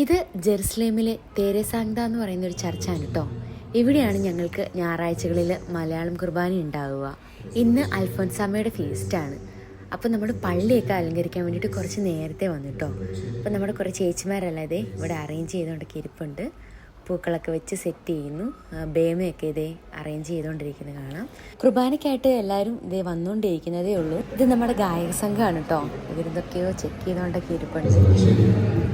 ഇത് ജെറുസലേമിലെ തേരേസാങ്ത എന്ന് പറയുന്ന ഒരു ചർച്ചാണ് കേട്ടോ ഇവിടെയാണ് ഞങ്ങൾക്ക് ഞായറാഴ്ചകളിൽ മലയാളം കുർബാന ഉണ്ടാവുക. ഇന്ന് അൽഫോൻസാമയുടെ ഫീസ്റ്റാണ് അപ്പോൾ നമ്മൾ പള്ളിയൊക്കെ അലങ്കരിക്കാൻ വേണ്ടിയിട്ട് കുറച്ച് നേരത്തെ വന്നു കേട്ടോ അപ്പോൾ നമ്മുടെ കുറച്ച് ചേച്ചിമാരല്ലാതെ ഇവിടെ അറേഞ്ച് ചെയ്തുകൊണ്ടൊക്കെ ഇരിപ്പുണ്ട്. പൂക്കളൊക്കെ വെച്ച് സെറ്റ് ചെയ്യുന്നു. ബേമയൊക്കെ ഇതേ അറേഞ്ച് ചെയ്തുകൊണ്ടിരിക്കുന്നത് കാണാം. കുർബാനയ്ക്കായിട്ട് എല്ലാവരും ഇതേ വന്നുകൊണ്ടിരിക്കുന്നതേ ഉള്ളൂ. ഇത് നമ്മുടെ ഗായക സംഘമാണ് കേട്ടോ ഇവരിതൊക്കെയോ ചെക്ക് ചെയ്തുകൊണ്ടൊക്കെ ഇരിപ്പുണ്ട്.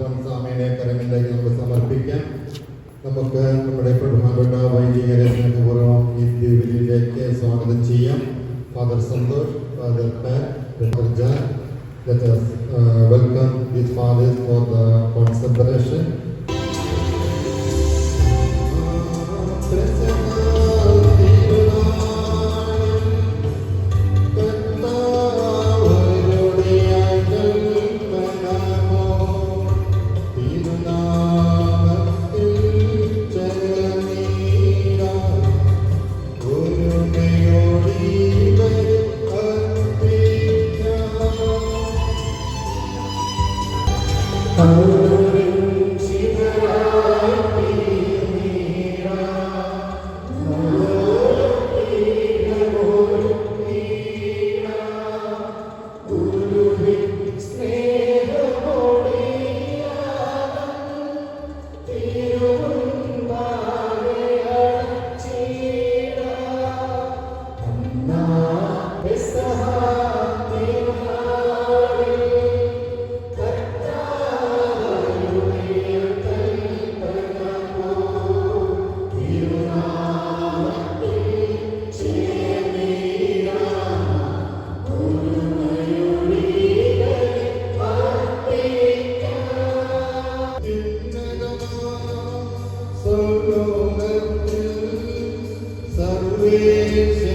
സ്വാമിയുടെ കരങ്ങളിലേക്ക് നമുക്ക് സമർപ്പിക്കാം നമുക്ക് നമ്മുടെ പ്രധാനപ്പെട്ട വൈദികരെ സ്നേഹപൂർവ്വം ഈ ദ്വീപിലേക്ക് സ്വാഗതം ചെയ്യാം father Santhosh father father Jan Let us uh, welcome these fathers for the consecration. beleza.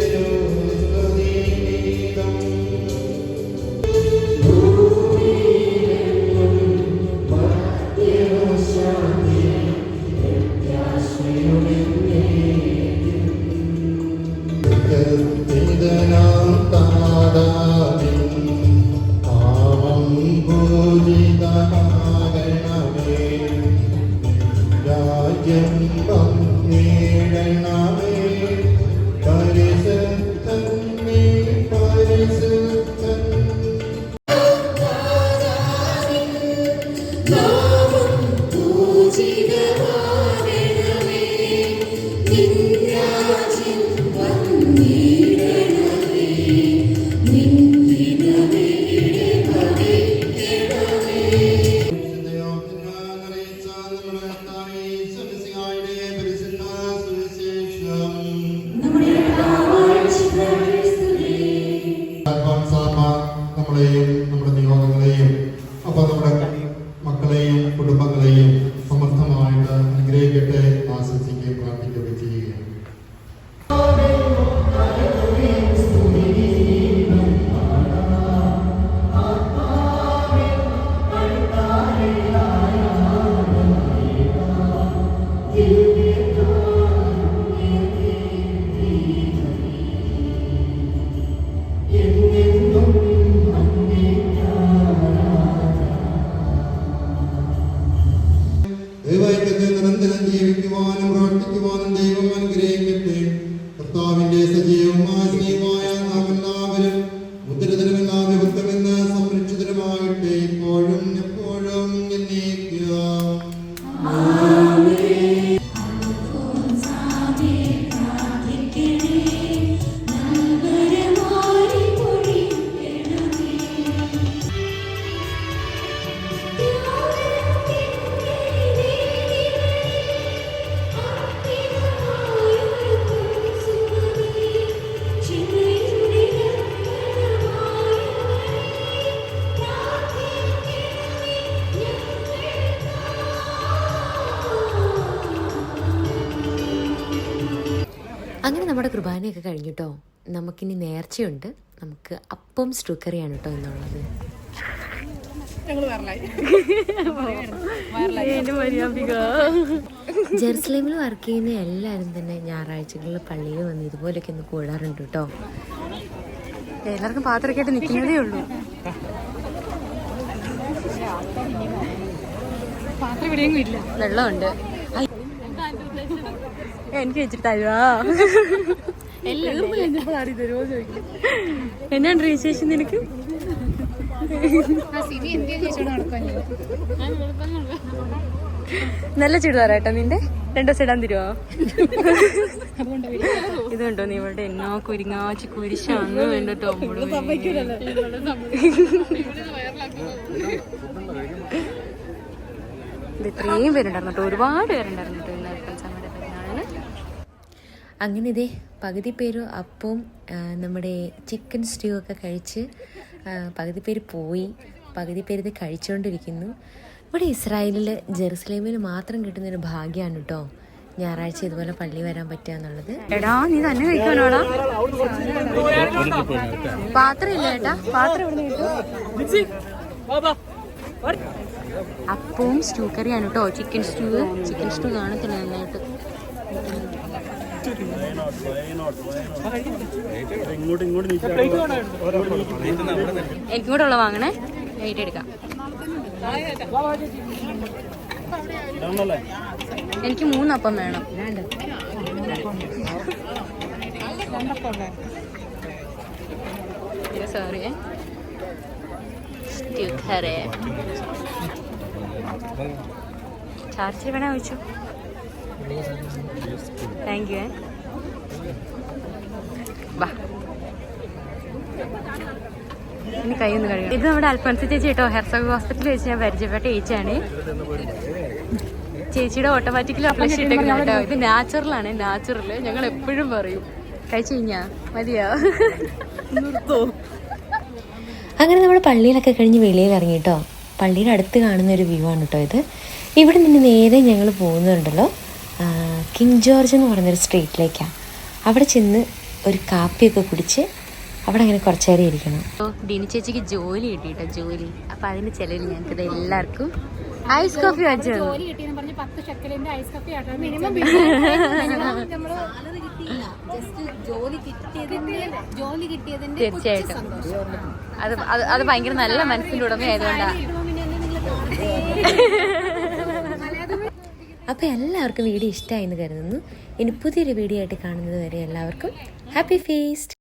നമ്മളെയും നമ്മുടെ കുർബാനയൊക്കെ കഴിഞ്ഞിട്ടോ? കേട്ടോ നമുക്കിനി നേർച്ചയുണ്ട്. നമുക്ക് അപ്പം സ്റ്റുക്കറിയാണ് കറിയാണ് കേട്ടോ എന്നുള്ളത്. ജെറുസലേമിൽ വർക്ക് ചെയ്യുന്ന എല്ലാവരും തന്നെ ഞായറാഴ്ചകളിൽ പള്ളിയിൽ വന്ന് ഇതുപോലെയൊക്കെ ഒന്ന് കൂടാറുണ്ട് കേട്ടോ. എല്ലാവർക്കും പാത്രമൊക്കെ നിൽക്കുന്നതേ ഉള്ളൂ. പാത്രം ഇവിടെയെങ്കിലും ഇല്ല വെള്ളമുണ്ട് എനിക്ക് വെച്ചിട്ട് തരുവാ. എന്നാണ് വിശേഷം നിനക്ക്? നല്ല ചുരിദാർ കേട്ടോ നിന്റെ? രണ്ടു ദിവസം ഇടാൻ തരുമോ ഇതുണ്ടോ നീ ഇവിടെ എന്നോ കുരിങ്ങാച്ചി കുരിശാന്ന് എന്റെ തോമ്പുడు ഇത് ഇത്രയും പേരുണ്ടായിരുന്നു കേട്ടോ. ഒരുപാട് പേരുണ്ടായിരുന്നു കേട്ടോ ഇന്നത്തെ. അങ്ങനെ ഇതേ പകുതി പേര് അപ്പവും നമ്മുടെ ചിക്കൻ സ്റ്റൂ ഒക്കെ കഴിച്ച് പകുതി പേര് പോയി പകുതി പേര് ഇത് കഴിച്ചുകൊണ്ടിരിക്കുന്നു ഇവിടെ ഇസ്രായേലിൽ ജെറുസലേമിൽ മാത്രം കിട്ടുന്നൊരു ഭാഗ്യമാണ് കേട്ടോ ഞായറാഴ്ച ഇതുപോലെ പള്ളി വരാൻ പറ്റുക എന്നുള്ളത്. എടാ നീ തന്നെ കഴിക്കാനോടാ പാത്രം ഇല്ല ഏട്ടാ പാത്രം അപ്പവും സ്റ്റൂ കറിയാണ് കേട്ടോ ചിക്കൻ സ്റ്റൂ ചിക്കൻ സ്റ്റൂ കാണത്തില്ല നന്നായിട്ട്. എനിക്കും വാങ്ങണേ. വെയിറ്റ് എടുക്കാം. എനിക്ക് മൂന്നപ്പം വേണം. സോറി ചാർജ് വേണോ വെച്ചു താങ്ക് യു ബാ ഇനി കൈ ഒന്ന് കഴുകാം ഇത് നമ്മുടെ അൽഫൻസ് ചേച്ചി കേട്ടോ. ഹെർസോഗ് ഹോസ്പിറ്റലിൽ വെച്ച് ഞാൻ പരിചയപ്പെട്ട ചേച്ചിയാണ്. ചേച്ചിയുടെ ഓട്ടോമാറ്റിക്കലി ഫ്ലഷ് ഇട്ടേക്കുന്നത് കേട്ടോ. ഇത് നാച്ചുറലാണ് നാച്ചുറൽ ഞങ്ങൾ എപ്പോഴും പറയും. കഴിച്ചു കഴിഞ്ഞാ? മതിയോ? നിർത്തോ. അങ്ങനെ നമ്മൾ പള്ളിയിലൊക്കെ കഴിഞ്ഞ് വെളിയിൽ ഇറങ്ങി കേട്ടോ. പള്ളിയുടെ അടുത്ത് കാണുന്ന ഒരു വ്യൂ ആണ് കേട്ടോ ഇത്. ഇവിടെ നിന്ന് നേരെ ഞങ്ങൾ പോകുന്നുണ്ടല്ലോ. കിങ് ജോർജ് എന്ന് പറഞ്ഞൊരു സ്ട്രീറ്റിലേക്കാണ് അവിടെ ചെന്ന് ഒരു കാപ്പിയൊക്കെ കുടിച്ച് അവിടെ അങ്ങനെ കുറച്ചു നേരം ഇരിക്കണം. ഡിനി ചേച്ചിക്ക് ജോലി കിട്ടി കേട്ടോ ജോലി. അപ്പൊ അതിന് ചെലവിൽ ഞങ്ങൾക്ക് എല്ലാവർക്കും ഐസ് കോഫി വെച്ചു. ജോലി കിട്ടിയെന്ന് പറഞ്ഞ് പത്ത് ഷെക്കലിന്റെ ഐസ് കോഫി ആട്ടോ. മിനിമം ജോലി കിട്ടിയതിന്റെ തീർച്ചയായിട്ടും. അത് അത് അത് ഭയങ്കര നല്ല മനസ്സിന്റെ ഉടമയായതുകൊണ്ടാ. അപ്പോൾ എല്ലാവർക്കും വീഡിയോ ഇഷ്ടമായി എന്ന് കരുതുന്നു. ഇനി പുതിയൊരു വീഡിയോ ആയിട്ട് കാണുന്നത് വരെ എല്ലാവർക്കും ഹാപ്പി ഫീസ്റ്റ്.